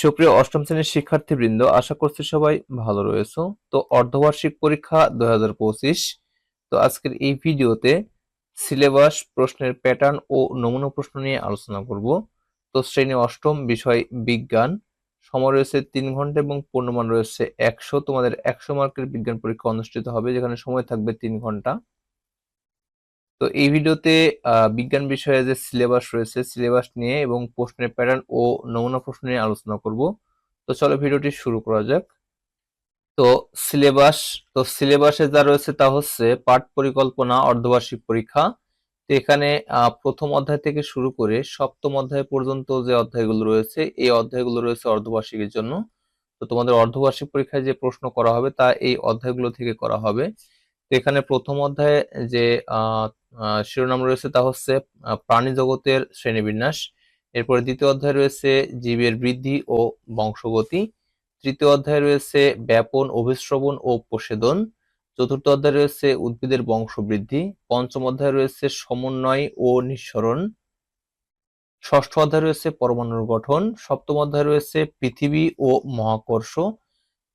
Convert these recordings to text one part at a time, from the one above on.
সুপ্রিয় অষ্টম শ্রেণির শিক্ষার্থীবৃন্দ, আশা করছি সবাই ভালো রয়েছে। তো অর্ধবার্ষিক পরীক্ষা দুই হাজার পঁচিশ। তো আজকের এই ভিডিওতে সিলেবাস, প্রশ্নের প্যাটার্ন ও নমুনা প্রশ্ন নিয়ে আলোচনা করব। তো শ্রেণি অষ্টম, বিষয় বিজ্ঞান। সময় রয়েছে তিন ঘণ্টা এবং পূর্ণমান রয়েছে একশো। তোমাদের একশো মার্কের বিজ্ঞান পরীক্ষা অনুষ্ঠিত হবে, যেখানে সময় থাকবে তিন ঘণ্টা। তো এই ভিডিওতে বিজ্ঞান বিষয়ে যে সিলেবাস রয়েছে, সিলেবাস নিয়ে এবং প্রশ্নের প্যাটার্ন ও নমুনা প্রশ্ন নিয়ে আলোচনা করব। তো চলো ভিডিওটি শুরু করা যাক। তো সিলেবাস, তো সিলেবাসে যা রয়েছে তা হচ্ছে পাঠ পরিকল্পনা, অর্ধবার্ষিক পরীক্ষা। তো এখানে প্রথম অধ্যায় থেকে শুরু করে সপ্তম অধ্যায় পর্যন্ত যে অধ্যায়গুলো রয়েছে, এই অধ্যায়গুলো রয়েছে অর্ধবার্ষিকের জন্য। তো তোমাদের অর্ধবার্ষিক পরীক্ষায় যে প্রশ্ন করা হবে তা এই অধ্যায়গুলো থেকে করা হবে। তো এখানে প্রথম অধ্যায়ে যে শিরোনাম রয়েছে তা হচ্ছে প্রাণী জগতের শ্রেণীবিন্যাস। এরপরে দ্বিতীয় অধ্যায় রয়েছে, জীবের বৃদ্ধি ও বংশগতি। তৃতীয় অধ্যায় রয়েছে, ব্যাপন অভিশ্রবণ ও প্রসেদন চতুর্থ অধ্যায় রয়েছে, উদ্ভিদের বংশবৃদ্ধি। পঞ্চম অধ্যায় রয়েছে, সমন্বয় ও নিঃসরণ। ষষ্ঠ অধ্যায় রয়েছে, পরমাণুর গঠন। সপ্তম অধ্যায় রয়েছে, পৃথিবী ও মহাকর্ষ।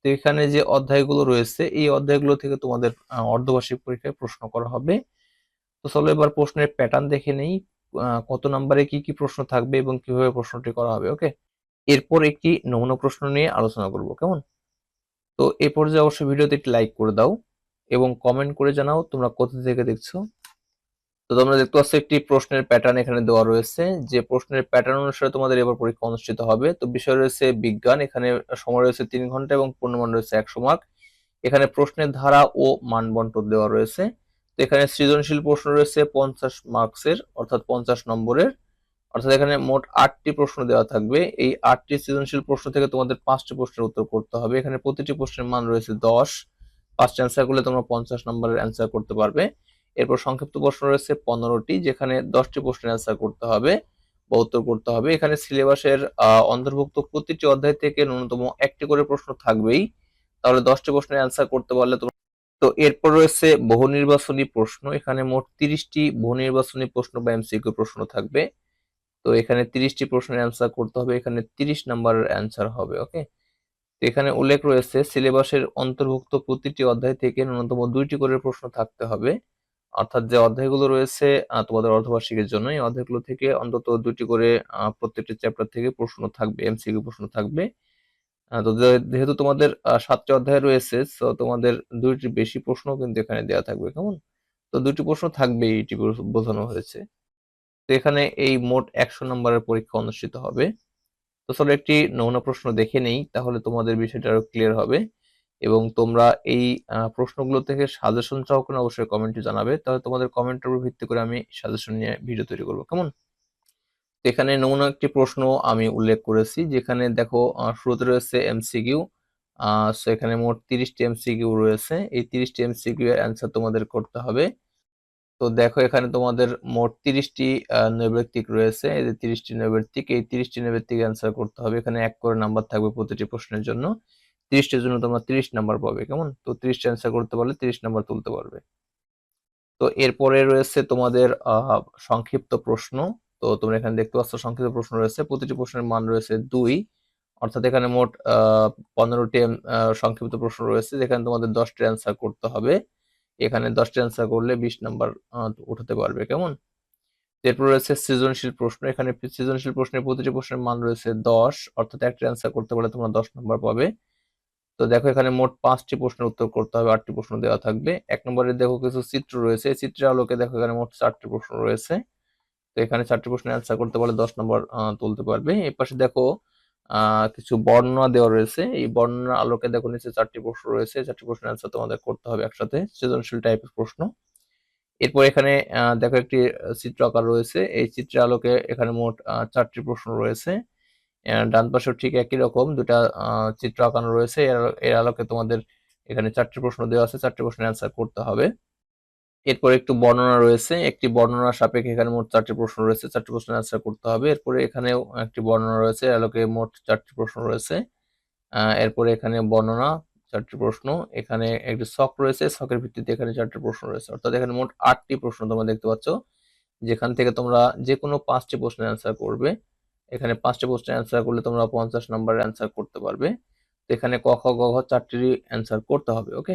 তো এখানে যে অধ্যায়গুলো রয়েছে, এই অধ্যায়গুলো থেকে তোমাদের অর্ধবার্ষিক পরীক্ষায় প্রশ্ন করা হবে। তো চলো এবার প্রশ্নের প্যাটার্ন দেখে নেই কত নম্বরে কি কি প্রশ্ন থাকবে এবং কীভাবে প্রশ্নটি করা হবে ওকে এরপর একটি নমুনা প্রশ্ন নিয়ে আলোচনা করব, কেমন? তো এ পর্যায়ে অবশ্যই ভিডিওতে একটি লাইক করে দাও এবং কমেন্ট করে জানাও তোমরা কোথা থেকে দেখছ। তো তোমরা দেখতে পাচ্ছ একটি প্রশ্নের প্যাটার্ন এখানে দেওয়া রয়েছে, যে প্রশ্নের প্যাটার্ন অনুসারে তোমাদের এবার পরীক্ষা অনুষ্ঠিত হবে। তো বিষয় রয়েছে বিজ্ঞান, এখানে সময় রয়েছে তিন ঘণ্টা এবং পূর্ণমান রয়েছে একশো মার্ক এখানে প্রশ্নের ধারা ও মান বন্টন দেওয়া রয়েছে। এখানে সৃজনশীল প্রশ্ন রয়েছে পঞ্চাশ মার্কসের অর্থাৎ পঞ্চাশ নম্বরের। অর্থাৎ এখানে মোট আটটি প্রশ্ন দেওয়া থাকবে। এই আটটি সৃজনশীল প্রশ্ন থেকে তোমাদের পাঁচটি প্রশ্নের উত্তর করতে হবে। এখানে প্রতিটি প্রশ্নের মান রয়েছে দশ। পাঁচটি অ্যান্সার করলে তোমরা পঞ্চাশ নম্বরের অ্যান্সার করতে পারবে। এরপর সংক্ষিপ্ত প্রশ্ন রয়েছে পনেরোটি, যেখানে দশটি প্রশ্নের অ্যান্সার করতে হবে বা উত্তর করতে হবে। এখানে সিলেবাসের অন্তর্ভুক্ত প্রতিটি অধ্যায় থেকে ন্যূনতম একটি করে প্রশ্ন থাকবেই। তাহলে দশটি প্রশ্নের অ্যান্সার করতে পারলে তো এরপর রয়েছে বহু নির্বাচনী প্রশ্ন। এখানে মোট তিরিশটি বহু নির্বাচনী প্রশ্ন বা এমসিকিউ প্রশ্ন থাকবে। তো এখানে তিরিশটি প্রশ্নের অ্যান্সার করতে হবে। এখানে তিরিশ নাম্বারের অ্যান্সার হবে ওকে তো এখানে উল্লেখ রয়েছে, সিলেবাসের অন্তর্ভুক্ত প্রতিটি অধ্যায় থেকে ন্যূনতম দুইটি করে প্রশ্ন থাকতে হবে। অর্থাৎ যে অধ্যায়গুলো রয়েছে তোমাদের অর্ধবার্ষিকের জন্য, এই অধ্যায়গুলো থেকে অন্তত দুটি করে প্রত্যেকটি চ্যাপ্টার থেকে প্রশ্ন থাকবে, এমসিকিউ প্রশ্ন থাকবে। তো যেহেতু তোমাদের সাতটি অধ্যায় রয়েছে তো তোমাদের দুইটি বেশি প্রশ্ন কিন্তু এখানে দেওয়া থাকবে, কেমন? তো দুটি প্রশ্ন থাকবে এইটি বোঝানো হয়েছে। তো এখানে এই মোট একশো নম্বরের পরীক্ষা অনুষ্ঠিত হবে। তো চলো একটি নমুনা প্রশ্ন দেখে নেই, তাহলে তোমাদের বিষয়টা আরও ক্লিয়ার হবে। এবং তোমরা এই প্রশ্নগুলো থেকে সাজেশন চাও কিনা অবশ্যই কমেন্টে জানাবে। তাহলে তোমাদের কমেন্টের উপর ভিত্তি করে আমি সাজেশন নিয়ে ভিডিও তৈরি করব, কেমন? এখানে নমুনা একটি প্রশ্ন আমি উল্লেখ করেছি, যেখানে দেখো শুরুতে রয়েছে এমসিকিউ সো এখানে মোট তিরিশটি এমসিকিউ রয়েছে। এই তিরিশটি এমসিকিউ এর অ্যান্সার তোমাদের করতে হবে। তো দেখো, এখানে তোমাদের মোট তিরিশটি নৈর্ব্যক্তিক রয়েছে। এই যে তিরিশটি নৈর্ব্যক্তিক এই তিরিশটি নৈর্ব্যক্তিক অ্যান্সার করতে হবে। এখানে এক করে নাম্বার থাকবে প্রতিটি প্রশ্নের জন্য। তিরিশটির জন্য তোমরা তিরিশ নাম্বার পাবে, কেমন? তো তিরিশটি অ্যান্সার করতে পারলে তিরিশ নাম্বার তুলতে পারবে। তো এরপরে রয়েছে তোমাদের সংক্ষিপ্ত প্রশ্ন। তো তোমরা এখানে দেখতে পাচ্ছ সংক্ষিপ্ত প্রশ্ন রয়েছে। প্রতিটি প্রশ্নের মান রয়েছে দুই। অর্থাৎ এখানে মোট পনেরোটি সংক্ষিপ্ত প্রশ্ন রয়েছে, যেখানে তোমাদের দশটি অ্যান্সার করতে হবে। এখানে দশটি অ্যান্সার করলে বিশ নাম্বার উঠাতে পারবে। কেমন? এরপর রয়েছে সৃজনশীল প্রশ্ন। এখানে সৃজনশীল প্রশ্নের প্রতিটি প্রশ্নের মান রয়েছে দশ। অর্থাৎ একটা অ্যান্সার করতে পারলে তোমরা দশ নাম্বার পাবে। তো দেখো এখানে মোট পাঁচটি প্রশ্নের উত্তর করতে হবে। আটটি প্রশ্ন দেওয়া থাকবে। এক নম্বরে দেখো কিছু চিত্র রয়েছে। চিত্রের আলোকে দেখো এখানে মোট চারটি প্রশ্ন রয়েছে। তো এখানে চারটি প্রশ্নের অ্যান্সার করতে পারলে দশ নম্বর তুলতে পারবে। এই পাশে দেখো কিছু বর্ণনা দেওয়া রয়েছে। এই বর্ণনা আলোকে দেখো নিচে চারটি প্রশ্ন রয়েছে। চারটি প্রশ্নের অ্যান্সার তোমাদের করতে হবে একসাথে, সৃজনশীল টাইপের প্রশ্ন। এরপর এখানে দেখো একটি চিত্র আকার রয়েছে। এই চিত্রের আলোকে এখানে মোট চারটি প্রশ্ন রয়েছে। ডান পাশেও ঠিক একই রকম দুটা চিত্র আঁকানো রয়েছে। এর এর আলোকে তোমাদের এখানে চারটি প্রশ্ন দেওয়া আছে। চারটি প্রশ্নের অ্যান্সার করতে হবে। এরপর একটু বর্ণনা রয়েছে, একটি বর্ণনা সাপেক্ষে এখানে মোট চারটি প্রশ্ন রয়েছে, চারটি প্রশ্নের অ্যান্সার করতে হবে। এরপরে এখানেও একটি বর্ণনা রয়েছে আলোকে মোট চারটি প্রশ্ন রয়েছে। এরপরে এখানে বর্ণনা, চারটি প্রশ্ন, এখানে একটি শখ রয়েছে, শখের ভিত্তিতে এখানে চারটি প্রশ্ন রয়েছে। অর্থাৎ এখানে মোট আটটি প্রশ্ন তোমরা দেখতে পাচ্ছ, যেখান থেকে তোমরা যে কোনো পাঁচটি প্রশ্নের অ্যান্সার করবে। এখানে পাঁচটি প্রশ্নের অ্যান্সার করলে তোমরা পঞ্চাশ নম্বরের অ্যান্সার করতে পারবে। এখানে ক, খ, গ, ঘ চারটিরই অ্যান্সার করতে হবে ওকে